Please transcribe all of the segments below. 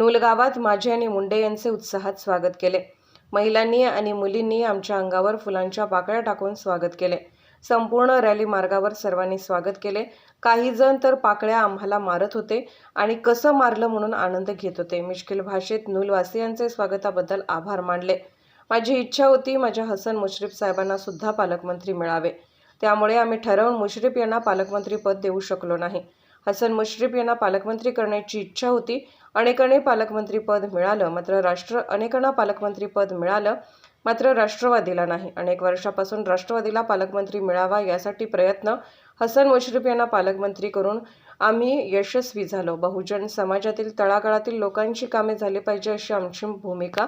नूलगावात माझे आणि मुंडे यांचे उत्साहात स्वागत केले. महिलांनी आणि मुलींनी आमच्या अंगावर फुलांच्या पाकळ्या टाकून स्वागत केले. संपूर्ण रॅली मार्गावर सर्वांनी स्वागत केले. काही जण तर पाकळ्या आम्हाला मारत होते आणि कसं मारलं म्हणून आनंद घेत होते. मिश्किल भाषेत नूलवासियांचे स्वागताबद्दल आभार मानले. माझी इच्छा होती माझ्या हसन मुश्रीफ साहेबांना सुद्धा पालकमंत्री मिळावे. त्यामुळे आम्ही ठरवून मुश्रीफ यांना पालकमंत्री पद देऊ शकलो नाही. हसन मुश्रीफ यांना पालकमंत्री करण्याची इच्छा होती. अनेकाने पालकमंत्रीपद मिळालं मात्र राष्ट्र अनेकांना पालकमंत्रीपद मिळालं मात्र राष्ट्रवादीला नाही. अनेक वर्षापासून राष्ट्रवादीला पालकमंत्री मिळावा यासाठी प्रयत्न. हसन मुश्रीफ यांना पालकमंत्री करून आम्ही यशस्वी झालो. बहुजन समाजातील तळागाळातील लोकांची कामे झाली पाहिजे अशी आमची भूमिका.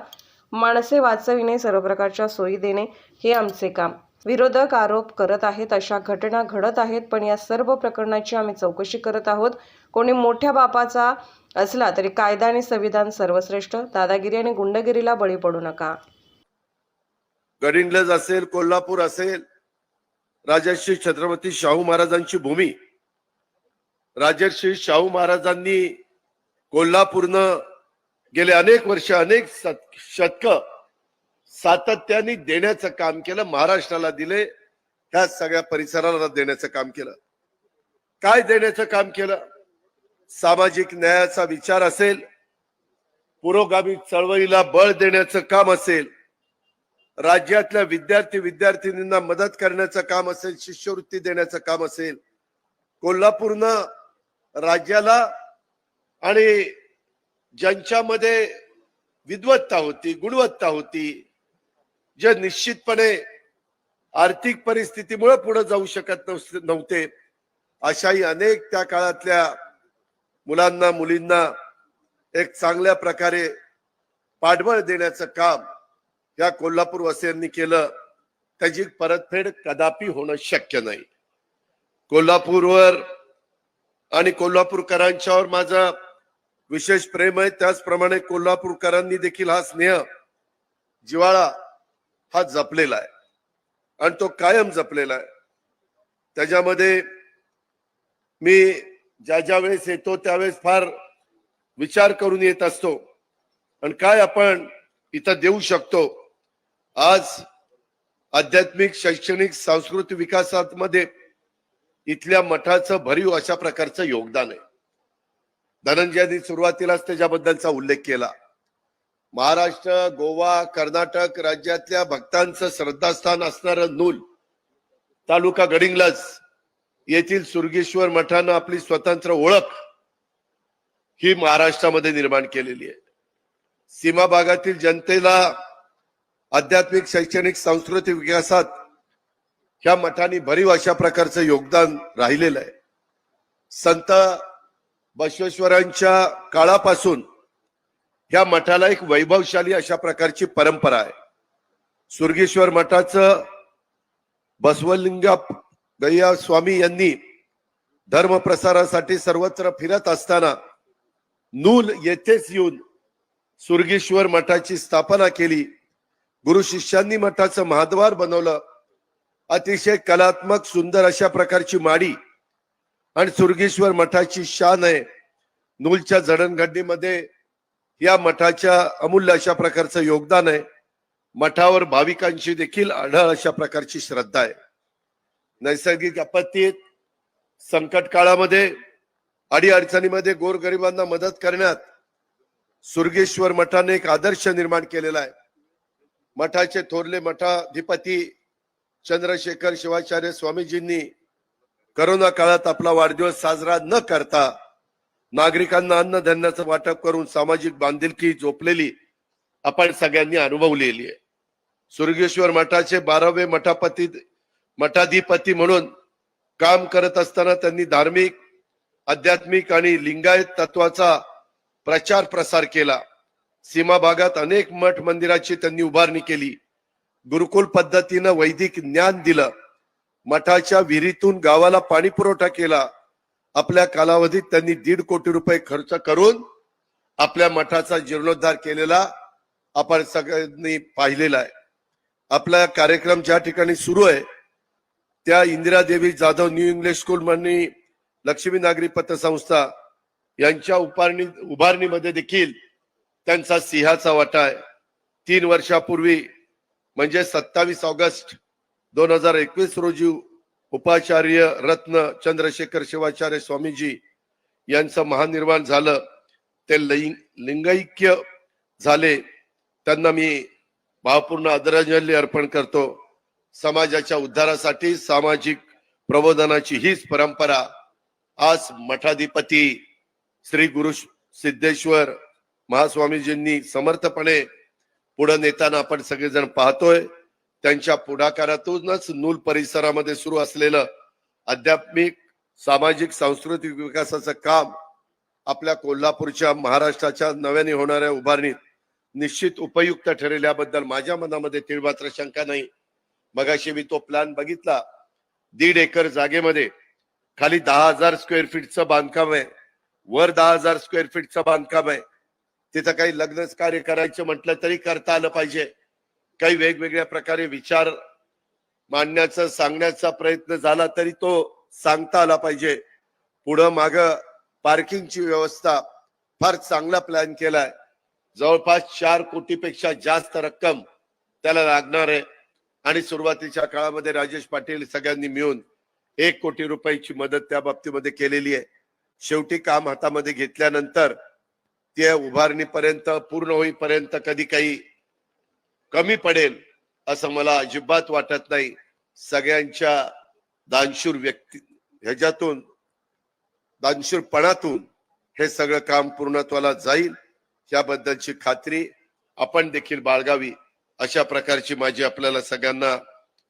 माणसे वाचविणे सर्व प्रकारच्या सोयी देणे हे आमचे काम. विरोधक आरोप करत आहेत अशा घटना घडत आहेत पण या सर्व प्रकरणाची आम्ही चौकशी करत आहोत. कोणी मोठ्या बापाचा असला तरी कायदा आणि संविधान सर्वश्रेष्ठ. दादागिरी आणि गुंडगिरीला बळी पडू नका. गडिंग्लज असेल कोल्हापूर असेल राजर्षी छत्रपती शाहू महाराजांची भूमी. राजर्षी शाहू महाराजांनी कोल्हापूरनं गेले अनेक वर्ष अनेक शत- शतक सातत्याने देण्याचं काम केलं महाराष्ट्राला दिले ह्या सगळ्या परिसराला देण्याचं काम केलं. काय देण्याचं काम केलं? सामाजिक न्यायाचा विचार असेल पुरोगामी चळवळीला बळ देण्याचं काम असेल राज्यातल्या विद्यार्थी विद्यार्थिनींना मदत करण्याचं काम असेल शिष्यवृत्ती देण्याचं काम असेल कोल्हापूरनं राज्याला आणि ज्यांच्यामध्ये विद्वत्ता होती गुणवत्ता होती जे निश्चितपणे आर्थिक परिस्थितीमुळे पुढे जाऊ शकत नव्ह- नव्हते अशाही अनेक त्या काळातल्या मुलांना मुलींना एक चांगल्या प्रकारे पाठबळ देण्याचं काम या कोल्हापूर वासियांनी केलं त्याची परतफेड कदापि होणं शक्य नाही. कोल्हापूरवर आणि कोल्हापूरकरांच्यावर माझा विशेष प्रेम आहे. त्याचप्रमाणे कोल्हापूरकरांनी देखील हा स्नेह जिवाळा हा जपलेला आहे. आणि तो कायम जपलेला आहे. त्याच्यामध्ये मी ज्या ज्या वेळेस येतो त्यावेळेस फार विचार करून येत असतो. आणि काय आपण इथं देऊ शकतो? आज आध्यात्मिक शैक्षणिक सांस्कृतिक विकासामध्ये इथल्या मठाचं भरीव अशा प्रकारचं योगदान आहे. धनंजयांनी सुरुवातीलाच त्याच्याबद्दलचा उल्लेख केला. महाराष्ट्र गोवा कर्नाटक राज्यातल्या भक्तांचं श्रद्धास्थान असणारं नूल तालुका गडिंगलाच येथील सुरगेश्वर मठानं आपली स्वतंत्र ओळख ही महाराष्ट्रामध्ये निर्माण केलेली आहे. सीमा भागातील जनतेला आध्यात्मिक शैक्षणिक सांस्कृतिक विकासात ह्या मठाने भरीव अशा प्रकारचं योगदान राहिलेलं आहे. संत बसवेश्वरांच्या काळापासून ह्या मठाला एक वैभवशाली अशा प्रकारची परंपरा आहे. सुरगेश्वर मठाचं बसवलिंगा गय्या स्वामी यांनी धर्म प्रसारासाठी सर्वत्र फिरत असताना नूल येथेच येऊन सुरगेश्वर मठाची स्थापना केली. गुरु शिष्यांनी मठाचं महाद्वार बनवलं. अतिशय कलात्मक सुंदर अशा प्रकारची माडी आणि सुरगेश्वर मठाची शान आहे. नूलच्या जडणघडणीमध्ये या मठाच्या अमूल्य अशा प्रकारचं योगदान आहे. मठावर भाविकांची देखील आढळ अशा प्रकारची श्रद्धा आहे. नैसर्गिक आपत्तीत संकट काळामध्ये अडीअडचणीमध्ये गोरगरिबांना मदत करण्यात सुरगेश्वर मठाने एक आदर्श निर्माण केलेला आहे. मठाचे थोरले मठाधिपती चंद्रशेखर शिवाचार्य स्वामीजींनी करोना काळात आपला वाढदिवस साजरा न करता नागरिकांना अन्नधान्याचं वाटप करून सामाजिक बांधिलकी झोपलेली आपण सगळ्यांनी अनुभवलेली आहे. सुरगेश्वर मठाचे बारावे मठापती मठाधिपती म्हणून काम करत असताना त्यांनी धार्मिक आध्यात्मिक आणि लिंगायत तत्वाचा प्रचार प्रसार केला. सीमा भागात अनेक मठ मंदिराची त्यांनी उभारणी केली. गुरुकुल पद्धतीनं वैदिक ज्ञान दिलं. मठाच्या विहिरीतून गावाला पाणी पुरवठा केला. आपल्या कालावधीत त्यांनी दीड कोटी रुपये खर्च करून आपल्या मठाचा जीर्णोद्धार केलेला आपण सगळ्यांनी पाहिलेला आहे. आपला कार्यक्रम ज्या ठिकाणी सुरू आहे त्या Indira Devi Jadhav new English school म्हणून लक्ष्मी नागरी पतसंस्था यांच्या उभारणी उभारणीमध्ये देखील त्यांचा सिंहाचा वाटा आहे. तीन वर्षापूर्वी म्हणजे सत्तावीस ऑगस्ट दोन हजार एकवीस रोजी उपाचार्य रत्न चंद्रशेखर शिवाचार्य स्वामीजी यांचं महानिर्वाण झालं. ते लिंग लिंगैक्य झाले. त्यांना मी भावपूर्ण आदरांजली अर्पण करतो. समाजाच्या उद्धारासाठी सामाजिक प्रबोधनाची हीच परंपरा आज मठाधिपती श्री गुरु सिद्धेश्वर महास्वामीजींनी समर्थपणे पुढे नेताना आपण सगळेजण पाहतोय. त्यांच्या पुढाकारातूनच नूल परिसरामध्ये सुरू असलेलं आध्यात्मिक सामाजिक सांस्कृतिक विकासाचं काम आपल्या कोल्हापूरच्या महाराष्ट्राच्या नव्याने होणाऱ्या उभारणीत निश्चित उपयुक्त ठरेल याबद्दल माझ्या मनामध्ये तिळमात्र शंका नाही. मगाशी मी तो प्लॅन बघितला. दीड एकर जागेमध्ये खाली दहा हजार स्क्वेअर फीटचं बांधकाम आहे. वर दहा हजार स्क्वेअर फीटचं बांधकाम आहे. तिथं काही लग्न कार्य करायचं म्हटलं तरी करता आलं पाहिजे. काही वेगवेगळ्या प्रकारे विचार मांडण्याचा सांगण्याचा प्रयत्न झाला तरी तो सांगता आला पाहिजे. पुढं माग पार्किंगची व्यवस्था फार चांगला प्लॅन केलाय. जवळपास चार कोटीपेक्षा जास्त रक्कम त्याला लागणार आहे. आणि सुरुवातीच्या काळामध्ये राजेश पाटील सगळ्यांनी मिळून एक कोटी रुपयाची मदत त्या बाबतीमध्ये केलेली आहे. शेवटी काम हातामध्ये घेतल्यानंतर ते उभारणीपर्यंत पूर्ण होईपर्यंत कधी काही कमी पडेल असं मला अजिबात वाटत नाही. सगळ्यांच्या दानशूर व्यक्ती ह्याच्यातून दानशूरपणातून हे सगळं काम पूर्णत्वाला जाईल. याबद्दलची खात्री आपण देखील बाळगावी. अशा प्रकारची माझी आपल्याला सगळ्यांना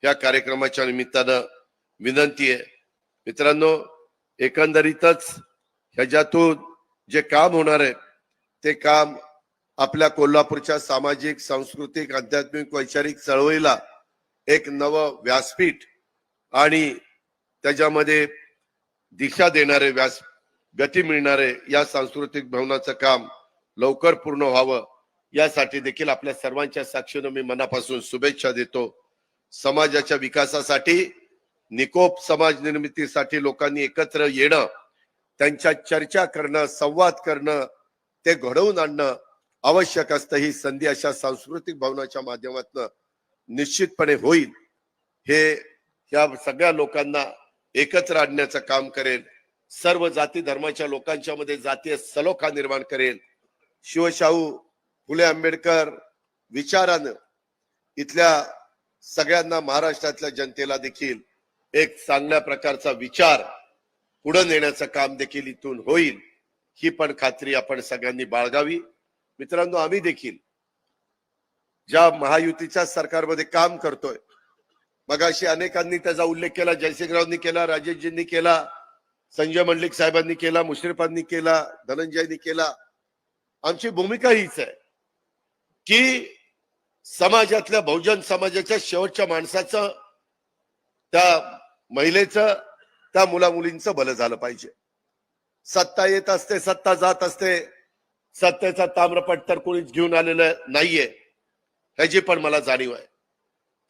या कार्यक्रमाच्या निमित्तानं विनंती आहे. मित्रांनो एकंदरीतच ह्याच्यातून जे काम होणार आहे ते काम आपल्या कोल्हापूरच्या सामाजिक सांस्कृतिक आध्यात्मिक वैचारिक चळवळीला एक नवं व्यासपीठ आणि त्याच्यामध्ये दिशा देणारे व्यास गती मिळणारे या सांस्कृतिक भवनाचं काम लवकर पूर्ण व्हावं यासाठी देखील आपल्या सर्वांच्या साक्षीनं मी मनापासून शुभेच्छा देतो. समाजाच्या विकासासाठी निकोप समाज निर्मितीसाठी लोकांनी एकत्र येणं त्यांच्या चर्चा करणं संवाद करणं ते घडवून आणणं आवश्यक असतं ही संधी अशा सांस्कृतिक भवनाच्या माध्यमातून निश्चितपणे होईल. हे या सगळ्या लोकांना एकत्र आणण्याचं काम करेल. सर्व जाती धर्माच्या लोकांच्या मध्ये जातीय सलोखा निर्माण करेल. शिवशाहू फुले आंबेडकर विचारानं इथल्या सगळ्यांना महाराष्ट्रातल्या जनतेला देखील एक चांगल्या प्रकारचा विचार पुढे नेण्याचं काम देखील इथून होईल ही पण खात्री आपण सगळ्यांनी बाळगावी. मित्रांनो आम्ही देखील ज्या महायुतीच्या सरकारमध्ये काम करतोय मगाशी अनेकांनी त्याचा उल्लेख केला जयसिंगरावनी केला राजेशजींनी केला संजय मंडलिक साहेबांनी केला मुश्रीफांनी केला धनंजयनी केला. आमची भूमिका हीच आहे. की समाजातल्या बहुजन समाजाच्या शेवटच्या माणसाचं त्या महिलेचं त्या मुला मुलींचं भलं झालं पाहिजे. सत्ता येत असते सत्ता जात असते. सत्तेचा ताम्रपट तर कोणीच घेऊन आलेलं नाहीये. ह्याची पण मला जाणीव आहे.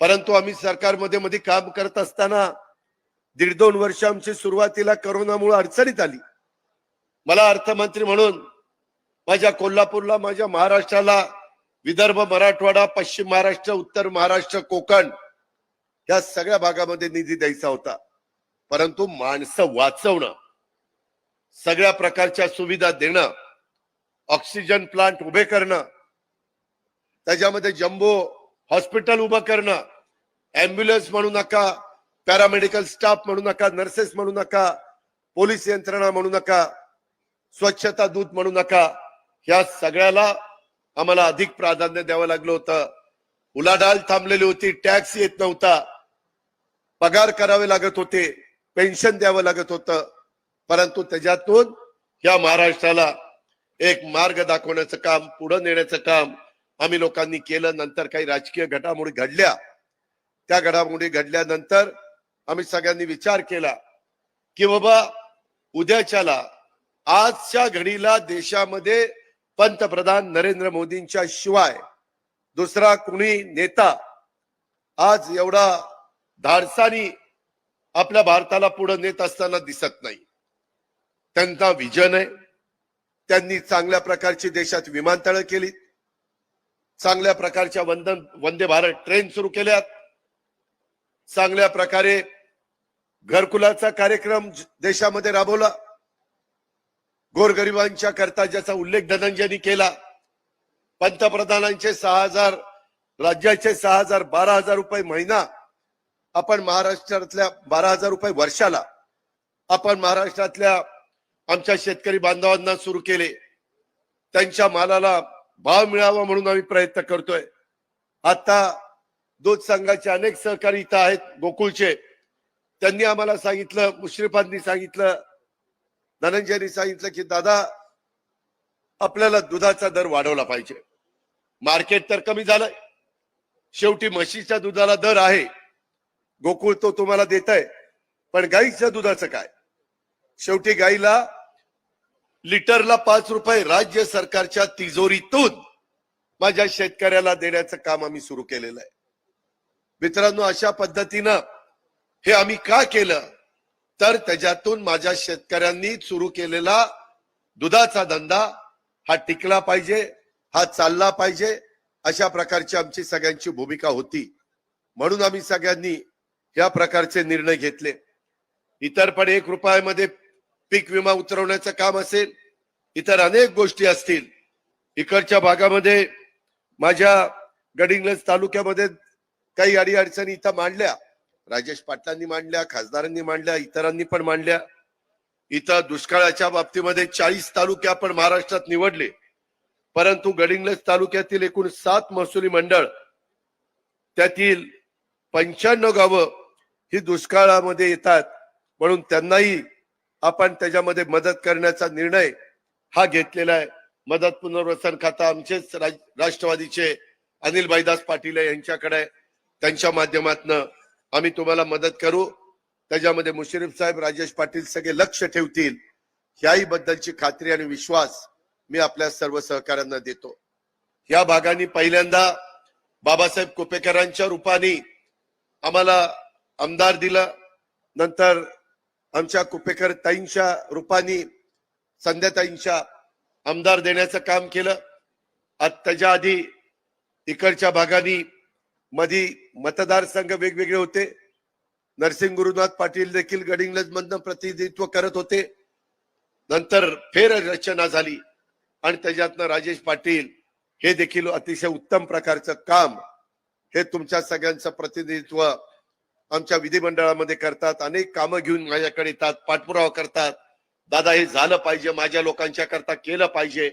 परंतु आम्ही सरकारमध्ये मध्ये काम करत असताना दीड दोन वर्ष आमची सुरुवातीला करोनामुळे अडचणीत आली. मला अर्थमंत्री म्हणून माझ्या कोल्हापूरला माझ्या महाराष्ट्राला विदर्भ मराठवाडा पश्चिम महाराष्ट्र उत्तर महाराष्ट्र कोकण या सगळ्या भागामध्ये निधी द्यायचा होता. परंतु माणसं वाचवणं सगळ्या प्रकारच्या सुविधा देणं ऑक्सिजन प्लांट उभे करणं त्याच्यामध्ये जम्बो हॉस्पिटल उभं करणं ऍम्ब्युलन्स म्हणू नका पॅरामेडिकल स्टाफ म्हणू नका नर्सेस म्हणू नका पोलीस यंत्रणा म्हणू नका स्वच्छता दूत म्हणू नका ह्या सगळ्याला आम्हाला अधिक प्राधान्य द्यावं लागलं होतं. उलाढाल थांबलेली होती टॅक्स येत नव्हता. पगार करावे लागत होते पेन्शन द्यावं लागत होतं. परंतु त्याच्यातून या महाराष्ट्राला एक मार्ग दाखवण्याचं काम पुढे नेण्याचं काम आम्ही लोकांनी केलं. नंतर काही राजकीय घडामोडी घडल्या. त्या घडामोडी घडल्यानंतर आम्ही सगळ्यांनी विचार केला की बाबा उद्याच्याला आजच्या घडीला देशामध्ये पंतप्रधान नरेंद्र मोदींच्या शिवाय दुसरा कुणी नेता आज एवढा धाडसानी आपल्या भारताला पुढे नेत असताना दिसत नाही. त्यांचा विजन आहे. त्यांनी चांगल्या प्रकारची देशात विमानतळ केली चांगल्या प्रकारच्या वंदन वंदे भारत ट्रेन सुरू केल्यात. चांगल्या प्रकारे घरकुलाचा कार्यक्रम देशामध्ये राबवला. गोरगरिबांच्या करता ज्याचा उल्लेख धनंजयनी केला पंतप्रधानांचे सहा हजार राज्याचे सहा हजार बारा हजार रुपये महिना आपण महाराष्ट्रातल्या बारा हजार रुपये वर्षाला आपण महाराष्ट्रातल्या आमच्या शेतकरी बांधवांना सुरू केले. त्यांच्या मालाला भाव मिळावा म्हणून आम्ही प्रयत्न करतोय. आता दूध संघाचे अनेक सहकारी इथं आहेत गोकुळचे. त्यांनी आम्हाला सांगितलं मुश्रीफांनी सांगितलं धनंजयनी सांगितलं की दादा आपल्याला दुधाचा दर वाढवला पाहिजे. मार्केट तर कमी झालंय. शेवटी म्हशीच्या दुधाला दर आहे. गोकुळ तो तुम्हाला देत आहे पण गाईच्या दुधाचं काय? शेवटी गाईला लिटरला पाच रुपये राज्य सरकारच्या तिजोरीतून माझ्या शेतकऱ्याला देण्याचं काम आम्ही सुरू केलेलं आहे. मित्रांनो अशा पद्धतीनं हे आम्ही का केलं? तर त्याच्यातून माझ्या शेतकऱ्यांनी सुरू केलेला दुधाचा धंदा हा टिकला पाहिजे हा चालला पाहिजे अशा प्रकारची आमची सगळ्यांची भूमिका होती. म्हणून आम्ही सगळ्यांनी या प्रकारचे निर्णय घेतले. इतर पण एक रुपयामध्ये पीक विमा उतरवण्याचं काम असेल इतर अनेक गोष्टी असतील. इकडच्या भागामध्ये माझ्या गडिंग्लज तालुक्यामध्ये काही अडीअडचणी इथं मांडल्या. राजेश पाटलांनी मांडल्या खासदारांनी मांडल्या इतरांनी पण मांडल्या. इथं दुष्काळाच्या बाबतीमध्ये चाळीस तालुके आपण महाराष्ट्रात निवडले. परंतु गडिंग्लज तालुक्यातील एकूण सात महसुली मंडळ त्यातील पंच्याण्णव गावं ही दुष्काळामध्ये येतात. म्हणून त्यांनाही आपण त्याच्यामध्ये मदत करण्याचा निर्णय हा घेतलेला आहे. मदत पुनर्वसन खाता आमचेच राज- राष्ट्रवादीचे अनिल भाईदास पाटील आहे. यांच्याकडे त्यांच्या माध्यमातनं आम्ही तुम्हाला मदत करू. त्याच्यामध्ये मुश्रीफ साहेब राजेश पाटील सगळे लक्ष ठेवतील. याही बद्दलची खात्री आणि विश्वास मी आपल्या सर्व सहकाऱ्यांना देतो. या भागाने पहिल्यांदा बाबासाहेब कुपेकरांच्या रूपाने आम्हाला आमदार दिलं. नंतर आमच्या कुपेकर ताईंच्या रूपाने संध्याताईंच्या आमदार देण्याचं काम केलं. आत- त्याच्या आधी इकडच्या भागानी मधी मतदारसंघ वेगवेगळे होते. नरसिंग गुरुनाथ पाटील देखील गडिंग्लज मधनं प्रतिनिधित्व करत होते. नंतर फेर रचना झाली आणि त्याच्यातनं राजेश पाटील हे देखील अतिशय उत्तम प्रकारचं काम हे तुमच्या सगळ्यांचं प्रतिनिधित्व आमच्या विधिमंडळामध्ये करतात. अनेक कामं घेऊन माझ्याकडे येतात पाठपुरावा करतात. दादा हे झालं पाहिजे माझ्या लोकांच्या करता केलं पाहिजे.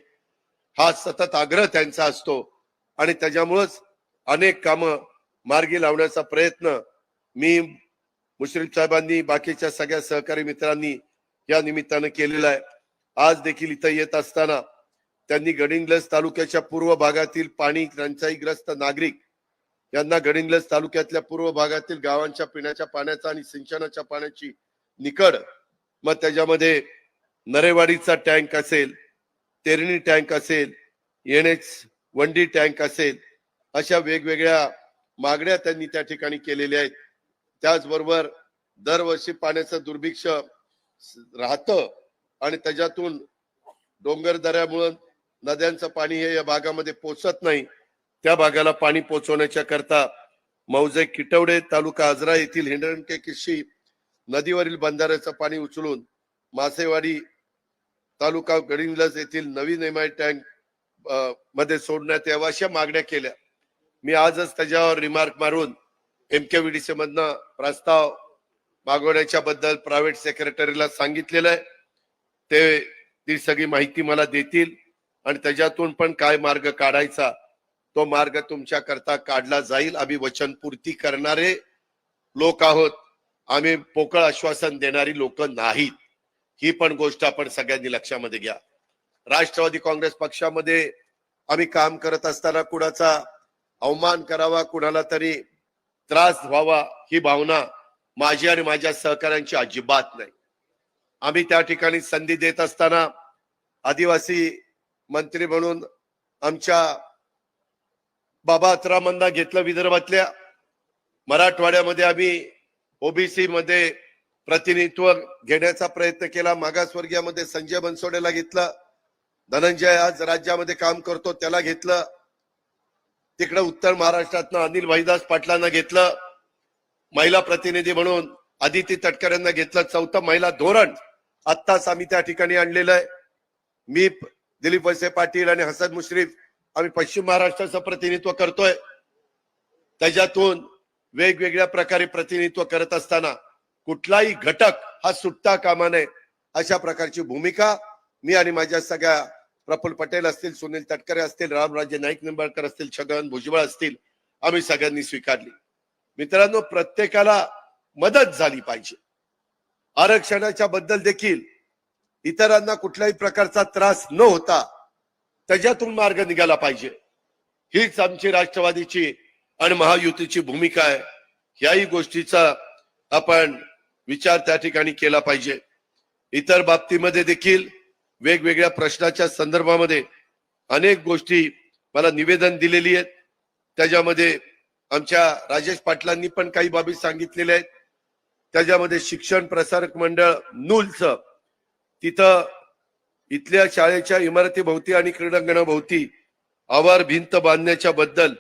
हा सतत आग्रह त्यांचा असतो. आणि त्याच्यामुळंच अनेक कामं मार्गी लावण्याचा प्रयत्न मी मुश्रीफ साहेबांनी बाकीच्या सगळ्या सहकारी मित्रांनी या निमित्तानं केलेला आहे. आज देखील इथं येत असताना त्यांनी गडिंग्लज तालुक्याच्या पूर्व भागातील पाणी टंचाईग्रस्त नागरिक यांना गडिंग्लज तालुक्यातल्या पूर्व भागातील गावांच्या पिण्याच्या पाण्याचा आणि सिंचनाच्या पाण्याची निकड मग त्याच्यामध्ये नरेवाडीचा टँक असेल तेरणी टँक असेल एन एच वंडी टँक असेल अशा वेगवेगळ्या मागण्या त्यांनी त्या ठिकाणी केलेल्या आहेत. त्याचबरोबर दरवर्षी पाण्याचं दुर्भिक्ष राहतं आणि त्याच्यातून डोंगर दऱ्यामुळं नद्यांचं पाणी हे या भागामध्ये पोचत नाही. त्या भागाला पाणी पोचवण्याच्या करता मौजे किटवडे तालुका आजरा येथील हिंडणके किशी नदीवरील बंधाऱ्याचं पाणी उचलून मासेवाडी तालुका गडिंगलज येथील नवीन एम आय टँकमध्ये सोडण्यात यावं अशा मागण्या केल्या. मी आजच त्याच्यावर रिमार्क मारून एम के व्हीडीसी मधनं प्रस्ताव मागवण्याच्या बद्दल प्रायव्हेट सेक्रेटरीला सांगितलेलं आहे. ते ती सगळी माहिती मला देतील आणि त्याच्यातून पण काय मार्ग काढायचा तो मार्ग तुमच्या करता काढला जाईल. आम्ही वचनपूर्ती करणारे लोक आहोत. आम्ही पोकळ आश्वासन देणारी लोक नाहीत. ही पण गोष्ट आपण सगळ्यांनी लक्षामध्ये घ्या. राष्ट्रवादी काँग्रेस पक्षामध्ये आम्ही काम करत असताना कुणाचा अवमान करावा कुणाला तरी त्रास व्हावा ही भावना माझी आणि माझ्या सहकाऱ्यांची अजिबात नाही. आम्ही त्या ठिकाणी संधी देत असताना आदिवासी मंत्री म्हणून आमच्या बाबा अत्रामांना घेतलं विदर्भातल्या. मराठवाड्यामध्ये आम्ही ओबीसी मध्ये प्रतिनिधित्व घेण्याचा प्रयत्न केला मागासवर्गीयामध्ये संजय बनसोडेला घेतलं. धनंजय आज राज्यामध्ये काम करतो त्याला घेतलं. तिकडे उत्तर महाराष्ट्रातनं अनिल भाईदास पाटलांना घेतलं महिला प्रतिनिधी म्हणून आदिती तटकरेंना घेतलं चौथं महिला धोरण. आत्ताच आम्ही त्या ठिकाणी आणलेलं आहे. मी दिलीप वळसे पाटील आणि हसन मुश्रीफ आम्ही पश्चिम महाराष्ट्राचं प्रतिनिधित्व करतोय. त्याच्यातून वेगवेगळ्या प्रकारे प्रतिनिधित्व करत असताना कुठलाही घटक हा सुटता कामा नये अशा प्रकारची भूमिका मी आणि माझ्या सगळ्या प्रफुल्ल पटेल असतील सुनील तटकरे असतील रामराजे नाईक निंबाळकर असतील छगन भुजबळ असतील आम्ही सगळ्यांनी स्वीकारली. मित्रांनो प्रत्येकाला मदत झाली पाहिजे. आरक्षणाच्या बद्दल देखील इतरांना कुठल्याही प्रकारचा त्रास न होता त्याच्यातून मार्ग निघाला पाहिजे. हीच आमची राष्ट्रवादीची आणि महायुतीची भूमिका आहे. याही गोष्टीचा आपण विचार त्या ठिकाणी केला पाहिजे. इतर बाबतीमध्ये देखील वेगवेगळ्या प्रश्नाच्या संदर्भामध्ये अनेक गोष्टी मला निवेदन दिलेली आहेत. त्याच्यामध्ये आमच्या राजेश पाटलांनी पण काही बाबी सांगितलेल्या आहेत. त्याच्यामध्ये शिक्षण प्रसारक मंडळ नूलचं. तिथं इथल्या शाळेच्या इमारतीभोवती आणि क्रीडांगणाभोवती आवार भिंत बांधण्याच्या बद्दल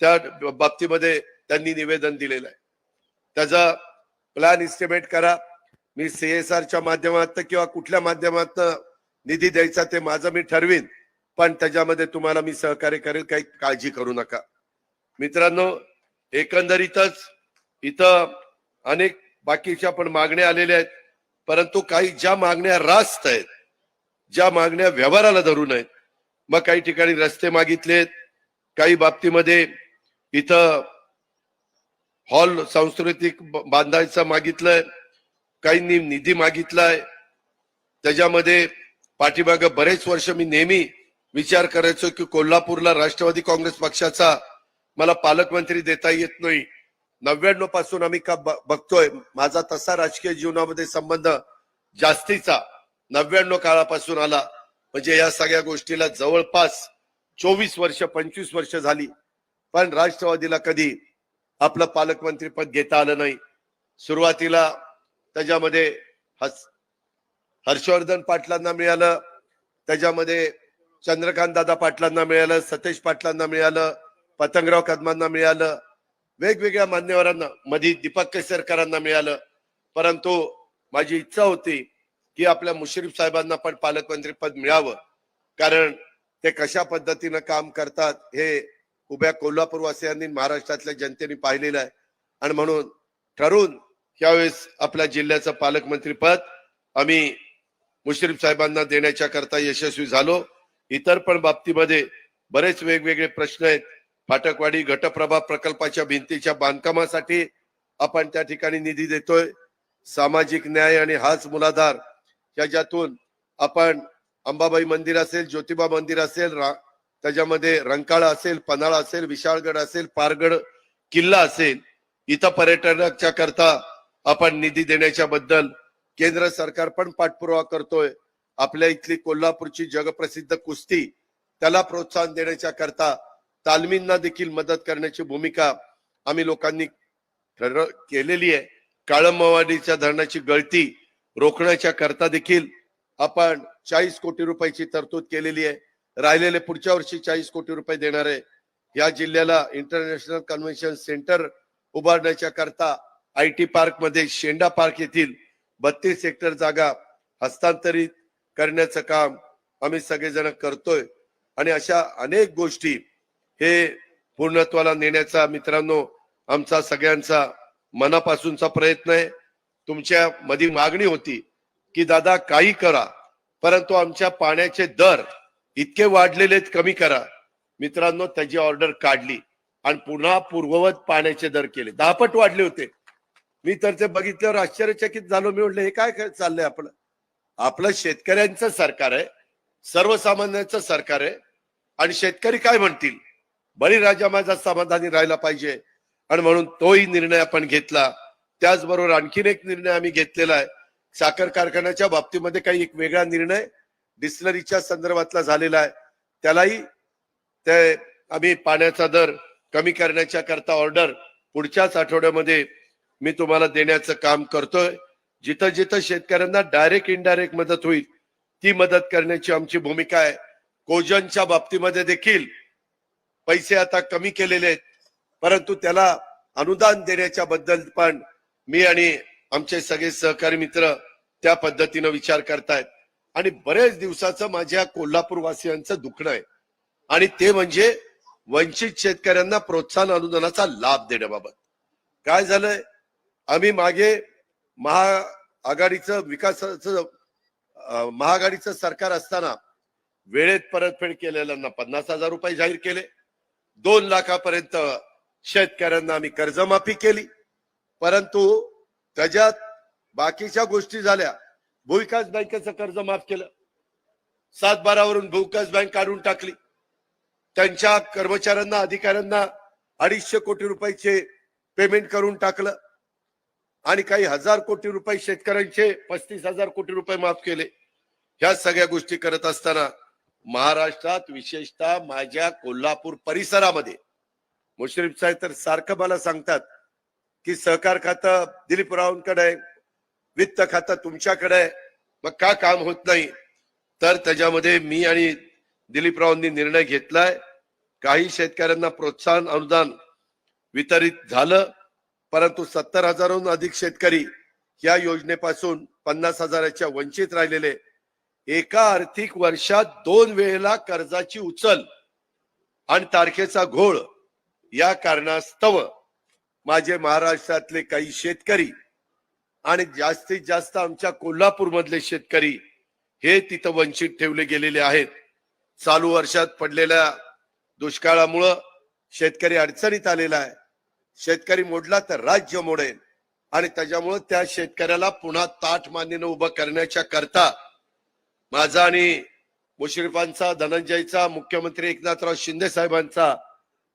त्या बाबतीमध्ये त्यांनी निवेदन दिलेलं आहे. त्याचा प्लॅन इस्टिमेट करा. मी सीएसआरच्या माध्यमात किंवा कुठल्या माध्यमात निधी द्यायचा ते माझं मी ठरवीन पण त्याच्यामध्ये तुम्हाला मी सहकार्य करेल काही काळजी करू नका. मित्रांनो एकंदरीतच इथं अनेक बाकीच्या पण मागण्या आलेल्या आहेत परंतु काही ज्या मागण्या रास्त आहेत ज्या मागण्या व्यवहाराला धरून आहेत मग काही ठिकाणी रस्ते मागितलेत काही बाबतीमध्ये इथं हॉल सांस्कृतिक बांधायचं मागितलंय काहींनी निधी मागितलाय त्याच्यामध्ये पाठीमाग बरेच वर्ष मी नेहमी विचार करायचो की कोल्हापूरला राष्ट्रवादी काँग्रेस पक्षाचा मला पालकमंत्री देता येत नाही. नव्याण्णवपासून आम्ही का ब- बघतोय. माझा तसा राजकीय जीवनामध्ये संबंध जास्तीचा नव्याण्णव काळापासून आला. म्हणजे या सगळ्या गोष्टीला जवळपास चोवीस वर्ष पंचवीस वर्ष झाली. पण राष्ट्रवादीला कधी आपलं पालकमंत्री पद घेता आलं नाही. सुरुवातीला त्याच्यामध्ये हस हर्षवर्धन पाटलांना मिळालं. त्याच्यामध्ये चंद्रकांत दादा पाटलांना मिळालं सतेज पाटलांना मिळालं पतंगराव कदमांना मिळालं. वेगवेगळ्या मान्यवरांना मधी दीपक केसरकरांना मिळालं. परंतु माझी इच्छा होती की आपल्या मुश्रीफ साहेबांना पण पालकमंत्री पद मिळावं. कारण ते कशा पद्धतीनं काम करतात हे उभ्या कोल्हापूरवासियांनी महाराष्ट्रातल्या जनतेने पाहिलेलं आहे. आणि म्हणून ठरवून यावेळेस आपल्या जिल्ह्याचं पालकमंत्री पद आम्ही मुश्रीफ साहेबांना देण्याच्या करता यशस्वी झालो. इतर पण बाबतीमध्ये बरेच वेगवेगळे प्रश्न आहेत. फाटकवाडी घटप्रभा प्रकल्पाच्या भिंतीच्या बांधकामासाठी आपण त्या ठिकाणी निधी देतोय. सामाजिक न्याय आणि हाच मुलाधार याच्यातून आपण अंबाबाई मंदिर असेल ज्योतिबा मंदिर असेल रा- त्याच्यामध्ये रंकाळा असेल पन्हाळा असेल विशाळगड असेल पारगड किल्ला असेल इथं पर्यटनाच्या करता आपण निधी देण्याच्या बद्दल केंद्र सरकार पण पाठपुरावा करतोय. आपल्या इथली कोल्हापूरची जगप्रसिद्ध कुस्ती त्याला प्रोत्साहन देण्याच्या करता तालमींना देखील मदत करण्याची भूमिका आम्ही लोकांनी केलेली आहे. काळंबवाडीच्या धरणाची गळती रोखण्याच्या करता देखील आपण चाळीस कोटी रुपयाची तरतूद केलेली आहे. राहिलेले पुढच्या वर्षी चाळीस कोटी रुपये देणार आहे. या जिल्ह्याला इंटरनॅशनल कन्व्हेन्शन सेंटर उभारण्याच्या करता आय टी पार्कमध्ये शेंडा पार्क येथील बत्तीस हेक्टर जागा हस्तांतरित करण्याचं काम आम्ही सगळेजण करतोय. आणि अशा अनेक गोष्टी हे पूर्णत्वाला नेण्याचा मित्रांनो आमचा सगळ्यांचा मनापासूनचा प्रयत्न आहे. तुमच्या मधी मागणी होती की दादा काही करा परंतु आमच्या पाण्याचे दर इतके वाढलेले कमी करा. मित्रांनो त्याची ऑर्डर काढली आणि पुन्हा पूर्ववत पाण्याचे दर केले. दहापट वाढले होते. मी तर ते बघितल्यावर आश्चर्यचकित झालो. मी म्हटलं हे काय चाललंय आपलं? आपलं शेतकऱ्यांचं सरकार आहे सर्वसामान्यांचं सरकार आहे आणि शेतकरी काय म्हणतील? बळीराजा माझा समाधानी राहायला पाहिजे. आणि म्हणून तोही निर्णय आपण घेतला. त्याचबरोबर आणखीन एक निर्णय आम्ही घेतलेला आहे. साखर कारखान्याच्या बाबतीमध्ये काही एक वेगळा निर्णय डिस्लरीच्या संदर्भातला झालेला आहे. त्यालाही ते आम्ही पाण्याचा दर कमी करण्याच्या करता ऑर्डर पुढच्याच आठवड्यामध्ये मी तुम्हाला देण्याचं काम करतोय. जिथं जिथं शेतकऱ्यांना डायरेक्ट इनडायरेक्ट मदत होईल ती मदत करण्याची आमची भूमिका आहे. कोजनच्या बाबतीमध्ये देखील पैसे आता कमी केलेले आहेत. परंतु त्याला अनुदान देण्याच्या बद्दल पण मी आणि आमचे सगळे सहकारी मित्र त्या पद्धतीनं विचार करतायत. आणि बरेच दिवसाचं माझ्या कोल्हापूर वासियांचं दुखणं आहे. आणि ते म्हणजे वंचित शेतकऱ्यांना प्रोत्साहन अनुदानाचा लाभ देण्याबाबत. काय झालंय? आम्ही मागे महाआघाडीचं विकासाचं महाआघाडीचं सरकार असताना वेळेत परतफेड केलेल्यांना पन्नास हजार रुपये जाहीर केले. दोन लाखापर्यंत शेतकऱ्यांना आम्ही कर्जमाफी केली. परंतु त्याच्यात बाकीच्या गोष्टी झाल्या. भूविकास बँकेचं कर्ज माफ केलं. सातबारावरून भूविकास बँक काढून टाकली. त्यांच्या कर्मचाऱ्यांना अधिकाऱ्यांना अडीचशे कोटी रुपयाचे पेमेंट करून टाकलं. आणि काही हजार कोटी रुपये शेतकऱ्यांचे पस्तीस हजार कोटी रुपये माफ केले. ह्या सगळ्या गोष्टी करत असताना महाराष्ट्रात विशेषतः माझ्या कोल्हापूर परिसरामध्ये मुश्रीफ साहेब तर सारखं मला सांगतात की सहकार खातं दिलीप रावांकडे आहे वित्त खातं तुमच्याकडे आहे मग का काम होत नाही? तर त्याच्यामध्ये मी आणि दिलीपरावांनी निर्णय घेतलाय. काही शेतकऱ्यांना प्रोत्साहन अनुदान वितरित झालं. परंतु सत्तर हजारहून अधिक शेतकरी या योजनेपासून पन्नास हजाराच्या वंचित राहिलेले. एका आर्थिक वर्षात दोन वेळेला कर्जाची उचल आणि तारखेचा घोळ या कारणास्तव माझे महाराष्ट्रातले काही शेतकरी आणि जास्तीत जास्त आमच्या कोल्हापूर मधले शेतकरी हे तिथं वंचित ठेवले गेलेले आहेत. चालू वर्षात पडलेल्या दुष्काळामुळं शेतकरी अडचणीत आलेला आहे. शेतकरी मोडला तर राज्य मोडेल. आणि त्याच्यामुळे त्या शेतकऱ्याला पुन्हा ताट मान्यनं उभं करण्याच्या करता माझा आणि मुश्रीफांचा धनंजयचा मुख्यमंत्री एकनाथराव शिंदे साहेबांचा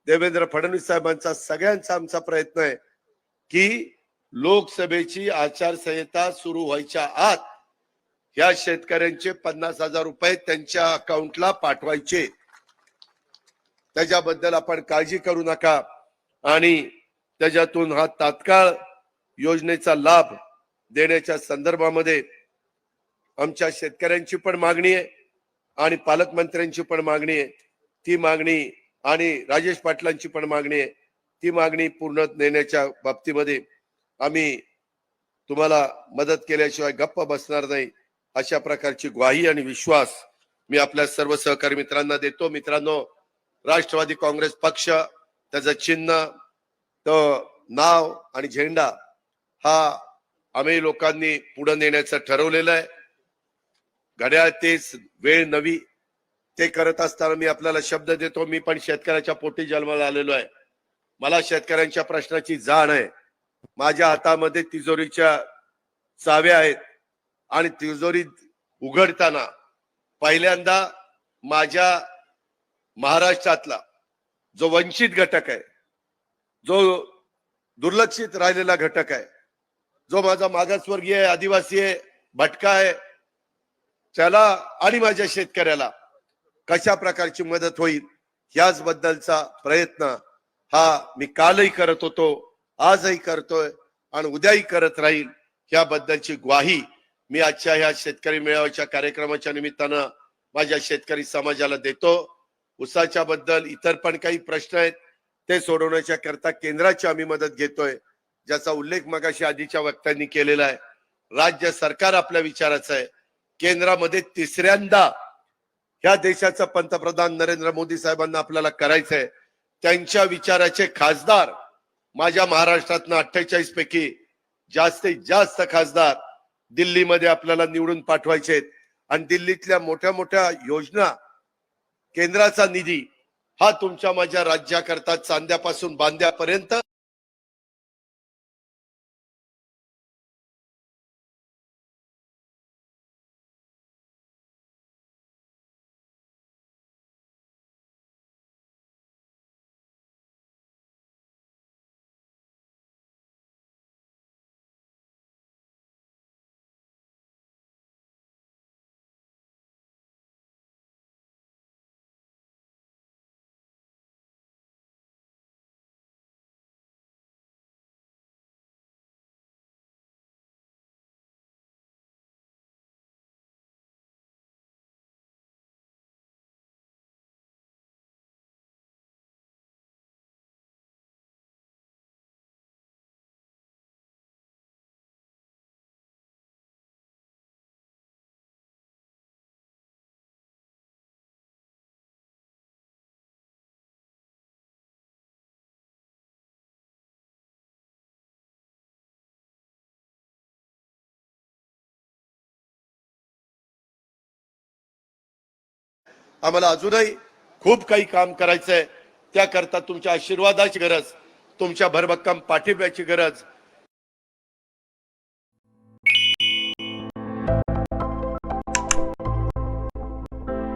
देवेंद्र फडणवीस साहेबांचा सगळ्यांचा आमचा प्रयत्न आहे की लोकसभेची आचारसंहिता सुरू व्हायच्या आत या शेतकऱ्यांचे पन्नास हजार रुपये त्यांच्या अकाउंटला पाठवायचे. त्याच्याबद्दल आपण काळजी करू नका. आणि त्याच्यातून हा तात्काळ योजनेचा लाभ देण्याच्या संदर्भामध्ये आमच्या शेतकऱ्यांची पण मागणी आहे आणि पालकमंत्र्यांची पण मागणी आहे. ती मागणी आणि राजेश पाटलांची पण मागणी आहे. ती मागणी पूर्ण नेण्याच्या बाबतीमध्ये आम्ही तुम्हाला मदत केल्याशिवाय गप्प बसणार नाही. अशा प्रकारची ग्वाही आणि विश्वास मी आपल्या सर्व सहकारी मित्रांना देतो. मित्रांनो राष्ट्रवादी काँग्रेस पक्ष त्याचं चिन्ह तर नाव आणि झेंडा हा आम्ही लोकांनी पुढे नेण्याचं ठरवलेलं आहे. घड्याळ तेच वेळ नवी ते करत असताना मी आपल्याला शब्द देतो. मी पण शेतकऱ्याच्या पोटी जन्माला आलेलो आहे. मला शेतकऱ्यांच्या प्रश्नाची जाण आहे. माझ्या हातामध्ये तिजोरीच्या चाव्या आहेत. आणि तिजोरी उघडताना पहिल्यांदा माझ्या महाराष्ट्रातला जो वंचित घटक आहे जो दुर्लक्षित राहिलेला घटक आहे जो माझा मागासवर्गीय आहे आदिवासी आहे भटका आहे त्याला आणि माझ्या शेतकऱ्याला कशा प्रकारची मदत होईल याच बद्दलचा प्रयत्न हा मी कालही करत होतो आजही करतोय आणि उद्याही करत राहील. याबद्दलची ग्वाही मी आजच्या ह्या शेतकरी मेळाव्याच्या कार्यक्रमाच्या निमित्तानं माझ्या शेतकरी समाजाला देतो. उसाच्या बद्दल इतर पण काही प्रश्न आहेत. ते सोडवण्याच्या करता केंद्राची आम्ही मदत घेतोय ज्याचा उल्लेख मगाशी आधीच्या वक्त्यांनी केलेला आहे. राज्य सरकार आपल्या विचाराचं आहे. केंद्रामध्ये तिसऱ्यांदा ह्या देशाचं पंतप्रधान नरेंद्र मोदी साहेबांना आपल्याला करायचंय. त्यांच्या विचाराचे खासदार माझ्या महाराष्ट्रातनं अठ्ठेचाळीस पैकी जास्तीत जास्त खासदार दिल्लीमध्ये आपल्याला निवडून पाठवायचे आहेत आणि दिल्लीतल्या मोठ्या मोठ्या योजना केंद्राचा निधी हा तुमच्या माझ्या राज्याकरता चांद्यापासून बांद्यापर्यंत आम्हाला अजूनही खूप काही काम करायचंय. त्याकरता तुमच्या आशीर्वादाची गरज तुमच्या भरभक्कम पाठिंब्याची गरज